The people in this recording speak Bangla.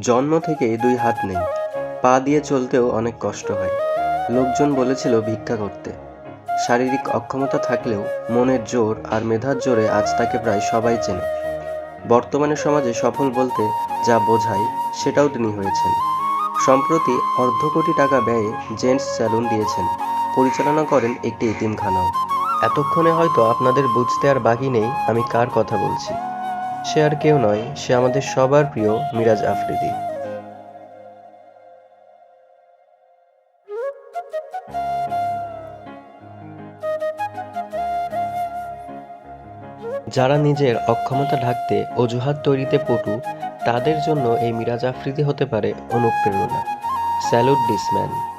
জন্ম থেকেই দুই হাত নেই। পা দিয়ে চলতেও অনেক কষ্ট হয়। লোকজন বলেছিল ভিক্ষা করতে। শারীরিক অক্ষমতা থাকলেও মনের জোর আর মেধার জোরে আজ তাকে প্রায় সবাই চেনে। বর্তমানে সমাজে সফল বলতে যা বোঝায়, সেটাও তিনি হয়েছেন। সম্প্রতি অর্ধ কোটি টাকা ব্যয়ে জেন্টস স্যালুন দিয়েছেন। পরিচালনা করেন একটি এতিমখানাও। এতক্ষণে হয়তো আপনাদের বুঝতে আর বাকি নেই, আমি কার কথা বলছি। সে আর কেউ নয়, সে আমাদের সবার প্রিয় মিরাজ আফ্রিদি। যারা নিজের অক্ষমতা ঢাকতে অজুহাত তৈরিতে পটু, তাদের জন্য এই মিরাজ আফ্রিদি হতে পারে অনুপ্রেরণা। স্যালুট ডিসম্যান